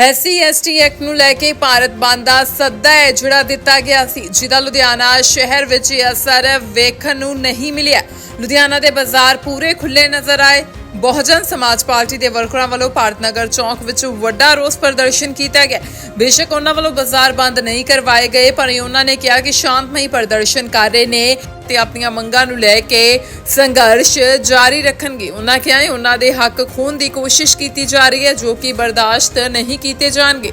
SC, ST act ਨੂੰ ਲੈ ਕੇ ਭਾਰਤ ਬੰਦ ਦਾ ਸੱਦਾ ਹੈ, ਜਿਹੜਾ ਦਿੱਤਾ ਗਿਆ ਸੀ। ਜਿਹਦਾ ਲੁਧਿਆਣਾ ਸ਼ਹਿਰ ਵਿੱਚ ਇਹ ਅਸਰ ਵੇਖਣ ਨੂੰ ਨਹੀਂ ਮਿਲਿਆ। ਲੁਧਿਆਣਾ ਦੇ ਬਾਜ਼ਾਰ ਪੂਰੇ ਖੁੱਲੇ ਨਜ਼ਰ ਆਏ। ਬਹੁਜਨ ਸਮਾਜ ਪਾਰਟੀ ਦੇ ਵਰਕਰਾਂ ਵੱਲੋਂ ਭਾਰਤ ਨਗਰ ਚੌਂਕ ਵਿੱਚ ਵੱਡਾ ਰੋਸ ਪ੍ਰਦਰਸ਼ਨ ਕੀਤਾ ਗਿਆ। ਬੇਸ਼ੱਕ ਉਹਨਾਂ ਵੱਲੋਂ ਬਾਜ਼ਾਰ ਬੰਦ ਨਹੀਂ ਕਰਵਾਏ ਗਏ, ਪਰ ਉਹਨਾਂ ਨੇ ਕਿਹਾ ਕਿ ਸ਼ਾਂਤਮਈ ਪ੍ਰਦਰਸ਼ਨ ਕਰ ਰਹੇ ਨੇ ਤੇ ਆਪਣੀਆਂ ਮੰਗਾਂ ਨੂੰ ਲੈ ਕੇ ਸੰਘਰਸ਼ ਜਾਰੀ ਰੱਖਣਗੇ। ਉਹਨਾਂ ਕਿਹਾ ਉਹਨਾਂ ਦੇ ਹੱਕ ਖੋਣ ਦੀ ਕੋਸ਼ਿਸ਼ ਕੀਤੀ ਜਾ ਰਹੀ ਹੈ, ਜੋ ਕਿ ਬਰਦਾਸ਼ਤ ਨਹੀਂ ਕੀਤੇ ਜਾਣਗੇ।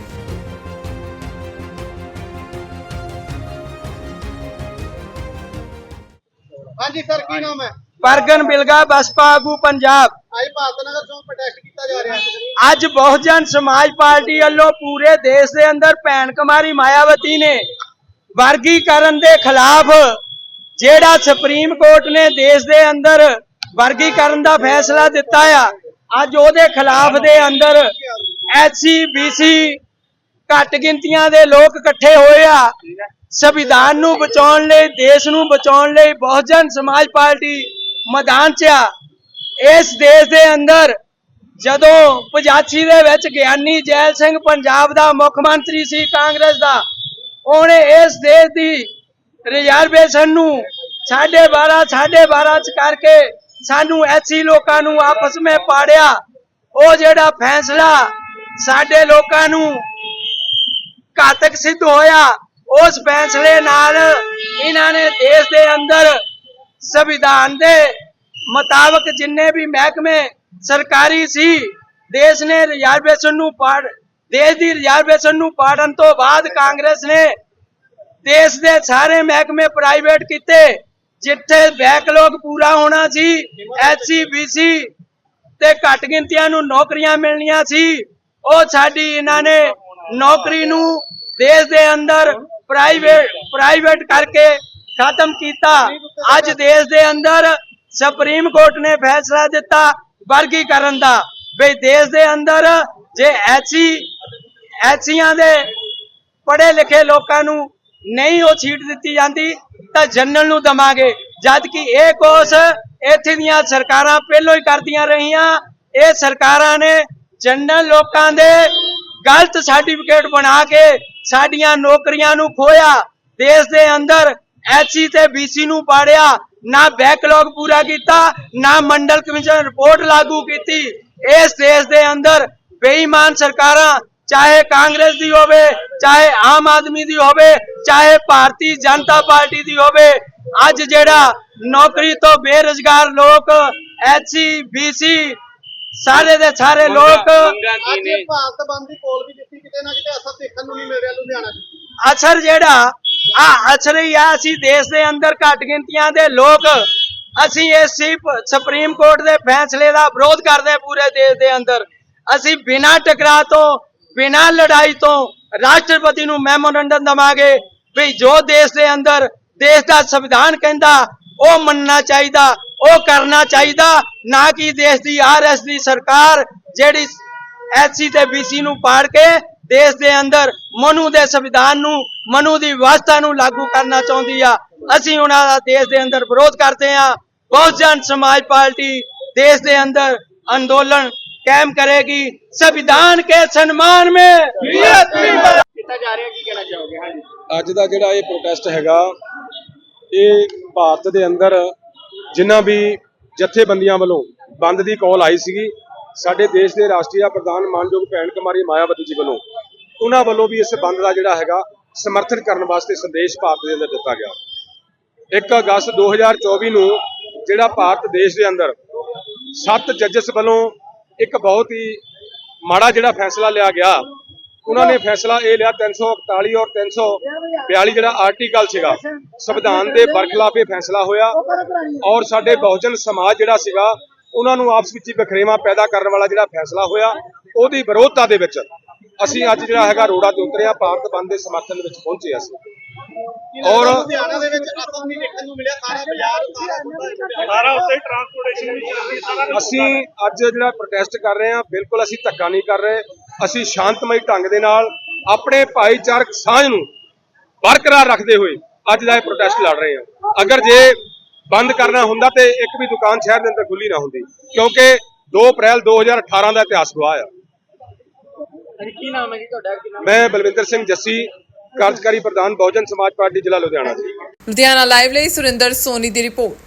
ਹਾਂਜੀ ਸਰ ਕੀ ਨਾਮ ਹੈ? ਪਰਗਨ ਬਿਲਗਾ ਬਸਪਾ ਆਗੂ ਪੰਜਾਬ। ਅੱਜ ਭਾਰਤ ਨਗਰ ਪ੍ਰੋਟੈਸਟ ਕੀਤਾ ਜਾ ਰਿਹਾ ਹੈ। ਅੱਜ ਬਹੁਜਨ ਸਮਾਜ ਪਾਰਟੀ ਵੱਲੋਂ ਪੂਰੇ ਦੇਸ਼ ਦੇ ਅੰਦਰ ਭੈਣ ਕੁਮਾਰੀ ਮਾਇਆਵਤੀ ਨੇ ਵਰਗੀਕਰਨ ਦੇ ਖਿਲਾਫ ਜਿਹੜਾ ਸੁਪਰੀਮ ਕੋਰਟ ਨੇ ਦੇਸ਼ ਦੇ ਅੰਦਰ ਵਰਗੀਕਰਨ ਦਾ ਫੈਸਲਾ ਦਿੱਤਾ ਆ ਅੱਜ ਉਹਦੇ ਖਿਲਾਫ ਦੇ ਅੰਦਰ ਐਸਸੀ ਬੀਸੀ ਘੱਟ ਗਿਣਤੀਆਂ ਦੇ ਲੋਕ ਇਕੱਠੇ ਹੋਏ ਆ। ਸੰਵਿਧਾਨ ਨੂੰ ਬਚਾਉਣ ਲਈ, ਦੇਸ਼ ਨੂੰ ਬਚਾਉਣ ਲਈ ਬਹੁਜਨ ਸਮਾਜ ਪਾਰਟੀ ਮੈਦਾਨ 'ਚ ਆ। ਇਸ ਦੇਸ਼ ਦੇ ਅੰਦਰ ਜਦੋਂ 85 ਦੇ ਵਿੱਚ ਗਿਆਨੀ ਜੈਲ ਸਿੰਘ ਪੰਜਾਬ ਦਾ ਮੁੱਖ ਮੰਤਰੀ ਸੀ ਕਾਂਗਰਸ ਦਾ, ਉਹਨੇ ਇਸ ਦੇਸ਼ ਦੀ ਰਿਜ਼ਰਵੇਸ਼ਨ ਨੂੰ 12.5 12.5 ਚ ਕਰਕੇ ਸਾਨੂੰ ਐਸੀ ਲੋਕਾਂ ਨੂੰ ਆਪਸ ਵਿੱਚ ਪਾੜਿਆ। ਉਹ ਜਿਹੜਾ ਫੈਸਲਾ ਸਾਡੇ ਲੋਕਾਂ ਨੂੰ ਘਾਤਕ ਸਿੱਧ ਹੋਇਆ ਉਸ ਫੈਸਲੇ ਨਾਲ ਇਹਨਾਂ ਨੇ ਦੇਸ਼ ਦੇ ਅੰਦਰ ਸੰਵਿਧਾਨ ਦੇ ਮੁਤਾਬਕ ਜਿੰਨੇ ਵੀ ਮਹਿਕਮੇ ਸਰਕਾਰੀ ਸੀ, ਦੇਸ਼ ਨੇ ਰਿਜ਼ਰਵੇਸ਼ਨ ਨੂੰ ਪਾੜ, ਦੇਸ਼ ਦੀ ਰਿਜ਼ਰਵੇਸ਼ਨ ਨੂੰ ਪਾੜਨ ਤੋਂ ਬਾਅਦ ਕਾਂਗਰਸ ਨੇ ਦੇਸ਼ ਦੇ ਸਾਰੇ ਮਹਿਕਮੇ ਪ੍ਰਾਈਵੇਟ ਕੀਤੇ, ਜਿੱਥੇ ਬੈਕਲੌਗ ਪੂਰਾ ਹੋਣਾ ਸੀ ਐਸਸੀ ਬੀਸੀ ਤੇ ਘੱਟ ਗਿਣਤੀਆਂ ਨੂੰ ਨੌਕਰੀਆਂ ਮਿਲਣੀਆਂ ਸੀ, ਉਹ ਸਾਡੀ ਇਹਨਾਂ ਨੇ ਨੌਕਰੀ ਨੂੰ ਦੇਸ਼ ਦੇ ਅੰਦਰ ਪ੍ਰਾਈਵੇਟ ਪ੍ਰਾਈਵੇਟ ਕਰਕੇ ਖਤਮ ਕੀਤਾ। ਅੱਜ ਦੇਸ਼ ਦੇ ਅੰਦਰ ਸੁਪਰੀਮ ਕੋਰਟ ਨੇ ਫੈਸਲਾ ਦਿੱਤਾ ਵਰਗੀਕਰਨ ਦਾ। ਵੀ ਦੇਸ਼ ਦੇ ਅੰਦਰ ਜੇ ਐਸੀ, ਐਸੀਆਂ ਦੇ ਪੜ੍ਹੇ ਲਿਖੇ ਲੋਕਾਂ ਨੂੰ ਨਹੀਂ ਉਹ ਸੀਟ ਦਿੱਤੀ ਜਾਂਦੀ, ਤਾਂ ਜਨਰਲ ਨੂੰ ਦਵਾਂਗੇ। ਜਦ ਕਿ ਇਹ ਕੋਸ ਇੱਥੇ ਦੀਆਂ ਸਰਕਾਰਾਂ ਪਹਿਲਾਂ ਹੀ ਕਰਦੀਆਂ ਰਹੀਆਂ। ਇਹ ਸਰਕਾਰਾਂ ਨੇ ਜਨਰਲ ਲੋਕਾਂ ਦੇ ਗਲਤ ਸਰਟੀਫਿਕੇਟ ਬਣਾ ਕੇ ਸਾਡੀਆਂ ਨੌਕਰੀਆਂ ਨੂੰ ਖੋਇਆ, ਦੇਸ਼ ਦੇ ਅੰਦਰ ਐਸਸੀ ਤੇ ਬੀਸੀ ਨੂੰ ਪਾੜਿਆ, ਨਾ ਬੈਕਲੌਗ ਪੂਰਾ ਕੀਤਾ, ਨਾ ਮੰਡਲ ਕਮਿਸ਼ਨ ਰਿਪੋਰਟ ਲਾਗੂ ਕੀਤੀ। ਇਸ ਦੇਸ਼ ਦੇ ਅੰਦਰ ਬੇਈਮਾਨ ਸਰਕਾਰਾਂ, ਚਾਹੇ ਕਾਂਗਰਸ ਦੀ ਹੋਵੇ, ਚਾਹੇ ਆਮ ਆਦਮੀ ਦੀ ਹੋਵੇ, ਚਾਹੇ ਭਾਰਤੀ ਜਨਤਾ ਪਾਰਟੀ ਦੀ ਹੋਵੇ, ਅੱਜ ਜਿਹੜਾ ਨੌਕਰੀ ਤੋਂ ਬੇਰੁਜ਼ਗਾਰ ਲੋਕ ਐਸਸੀ ਬੀਸੀ ਸਾਰੇ ਦੇ ਸਾਰੇ ਲੋਕ ਅੱਜ ਭਾਰਤ ਬੰਦ ਦੀ ਕੋਲ ਵੀ ਦਿੱਤੀ ਕਿਤੇ ਨਾ ਕਿਤੇ ਅਸਰ ਦੇਖਣ ਨੂੰ ਨਹੀਂ ਮਿਲ ਰਿਹਾ ਲੁਧਿਆਣਾ 'ਚ। ਅਸਰ ਜਿਹੜਾ ਆ ਅਸਰ ਹੀ ਆ ਅਸੀਂ ਦੇਸ਼ ਦੇ ਅੰਦਰ ਘੱਟ ਗਿਣਤੀਆਂ ਦੇ ਲੋਕ ਅਸੀਂ ਇਸ ਸੁਪਰੀਮ ਕੋਰਟ ਦੇ ਫੈਸਲੇ ਦਾ ਵਿਰੋਧ ਕਰਦੇ ਹਾਂ ਪੂਰੇ ਦੇਸ਼ ਦੇ ਅੰਦਰ। ਅਸੀਂ ਬਿਨਾਂ ਟਕਰਾਅ ਤੋਂ ਬਿਨਾਂ ਲੜਾਈ ਤੋਂ ਰਾਸ਼ਟਰਪਤੀ ਨੂੰ ਮੈਮੋਰੰਡਮ ਦਵਾਂਗੇ ਵੀ ਜੋ ਦੇਸ਼ ਦੇ ਅੰਦਰ ਦੇਸ਼ ਦਾ ਸੰਵਿਧਾਨ ਕਹਿੰਦਾ ਉਹ ਮੰਨਣਾ ਚਾਹੀਦਾ। ਉਹ ਕਰਨਾ ਚਾਹੀਦਾ ਨਾ ਕਿ ਦੇਸ਼ ਦੀ ਆਰਐਸ ਦੀ ਸਰਕਾਰ ਜਿਹੜੀ ਐਸਸੀ ਤੇ ਬੀਸੀ ਨੂੰ ਪਾੜ ਕੇ ਦੇਸ਼ ਦੇ ਅੰਦਰ ਮਨੂ ਦੇ ਸੰਵਿਧਾਨ ਨੂੰ ਮਨੂ ਦੀ ਵਿਵਸਥਾ ਨੂੰ ਲਾਗੂ ਕਰਨਾ ਚਾਹੁੰਦੀ ਆ। ਅਸੀਂ ਉਹਨਾਂ ਦਾ ਦੇਸ਼ ਦੇ ਅੰਦਰ ਵਿਰੋਧ ਕਰਦੇ ਆ। ਬਹੁਜਨ ਸਮਾਜ ਪਾਰਟੀ ਦੇਸ਼ ਦੇ ਅੰਦਰ ਅੰਦੋਲਨ ਕਾਇਮ ਕਰੇਗੀ। ਸੰਵਿਧਾਨ ਕੇ ਸਨਮਾਨ ਮੇ ਕੀਤਾ ਜਾ ਰਿਹਾ ਅੱਜ ਦਾ ਜਿਹੜਾ ਇਹ ਪ੍ਰੋਟੈਸਟ ਹੈਗਾ ਇਹ ਭਾਰਤ ਦੇ ਅੰਦਰ ਜਿਨ੍ਹਾਂ ਵੀ ਜਥੇਬੰਦੀਆਂ ਵੱਲੋਂ ਬੰਦ ਦੀ ਕਾਲ ਆਈ ਸੀਗੀ, ਸਾਡੇ ਦੇਸ਼ ਦੇ ਰਾਸ਼ਟਰੀ ਪ੍ਰਧਾਨ ਮਾਨਯੋਗ ਭੈਣ ਕੁਮਾਰੀ ਮਾਇਆਵਤੀ ਜੀ ਵੱਲੋਂ, ਉਹਨਾਂ ਵੱਲੋਂ ਵੀ ਇਸ ਬੰਦ ਦਾ ਜਿਹੜਾ ਹੈਗਾ ਸਮਰਥਨ ਕਰਨ ਵਾਸਤੇ ਸੰਦੇਸ਼ ਭਾਰਤ ਦੇ ਅੰਦਰ ਦਿੱਤਾ ਗਿਆ। 1 ਅਗਸਤ 2024 ਨੂੰ ਜਿਹੜਾ ਭਾਰਤ ਦੇਸ਼ ਦੇ ਅੰਦਰ ਸੱਤ ਜੱਜਸ ਵੱਲੋਂ ਇੱਕ ਬਹੁਤ ਹੀ ਮਾੜਾ ਜਿਹੜਾ ਫੈਸਲਾ ਲਿਆ ਗਿਆ ਉਹਨਾਂ ਨੇ ਫੈਸਲਾ ਇਹ ਲਿਆ 341 ਔਰ 342 ਜਿਹੜਾ ਆਰਟੀਕਲ ਸੀਗਾ ਸੰਵਿਧਾਨ ਦੇ ਬਰਖਲਾਫ ਇਹ ਫੈਸਲਾ ਹੋਇਆ ਔਰ ਸਾਡੇ ਬਹੁਜਨ ਸਮਾਜ ਜਿਹੜਾ ਸੀਗਾ ਉਹਨਾਂ ਨੂੰ ਆਪਸ ਵਿੱਚ ਹੀ ਵਖਰੇਵਾਂ ਪੈਦਾ ਕਰਨ ਵਾਲਾ ਜਿਹੜਾ ਫੈਸਲਾ ਹੋਇਆ ਉਹਦੀ ਵਿਰੋਧਤਾ ਦੇ ਵਿੱਚ ਅਸੀਂ ਅੱਜ ਜਿਹੜਾ ਹੈਗਾ ਰੋੜਾ ਤੇ ਉਤਰੇ ਆ ਭਾਰਤ ਬੰਦ ਦੇ ਸਮਰਥਨ ਵਿੱਚ ਪਹੁੰਚੇ ਅਸੀਂ। ਔਰ ਔਰ ਲੁਧਿਆਣਾ ਦੇ ਵਿੱਚ ਅਸਰ ਨਹੀਂ ਦੇਖਣ ਨੂੰ ਮਿਲਿਆ ਸਾਰਾ ਬਾਜ਼ਾਰ ਸਾਰਾ ਸਾਰਾ ਉੱਤੇ ਟਰਾਂਸਪੋਰਟੇਸ਼ਨ ਵੀ ਚੱਲ ਰਹੀ ਹੈ ਸਾਰਾ ਅਸੀਂ ਅੱਜ ਜਿਹੜਾ ਪ੍ਰੋਟੈਸਟ ਕਰ ਰਹੇ ਹਾਂ ਬਿਲਕੁਲ ਅਸੀਂ ਧੱਕਾ ਨਹੀਂ ਕਰ ਰਹੇ। ਅਸੀਂ ਸ਼ਾਂਤਮਈ ਢੰਗ ਦੇ ਨਾਲ ਆਪਣੇ ਭਾਈਚਾਰਕ ਸਾਂਝ ਨੂੰ ਬਰਕਰਾਰ ਰੱਖਦੇ ਹੋਏ ਅੱਜ ਦਾ ਇਹ ਪ੍ਰੋਟੈਸਟ ਲੜ ਰਹੇ ਹਾਂ। ਅਗਰ ਜੇ ਬੰਦ ਕਰਨਾ ਹੁੰਦਾ ਤੇ ਇੱਕ ਵੀ ਦੁਕਾਨ ਸ਼ਹਿਰ ਦੇ ਅੰਦਰ ਖੁੱਲੀ ਨਾ ਹੁੰਦੀ ਕਿਉਂਕਿ 2 ਅਪ੍ਰੈਲ 2018 ਦਾ ਇਤਿਹਾਸ ਗਵਾਹ ਆ। ਕੀ ਨਾਮ ਹੈ ਜੀ ਤੁਹਾਡਾ ਮੈਂ ਬਲਵਿੰਦਰ ਸਿੰਘ ਜੱਸੀ ਕਾਰਜਕਾਰੀ ਪ੍ਰਧਾਨ ਬਹੁਜਨ ਸਮਾਜ ਪਾਰਟੀ ਜ਼ਿਲ੍ਹਾ ਲੁਧਿਆਣਾ। ਜੀ ਲੁਧਿਆਣਾ ਲਾਈਵ ਲਈ ਸੁਰਿੰਦਰ ਸੋਨੀ ਦੀ ਰਿਪੋਰਟ।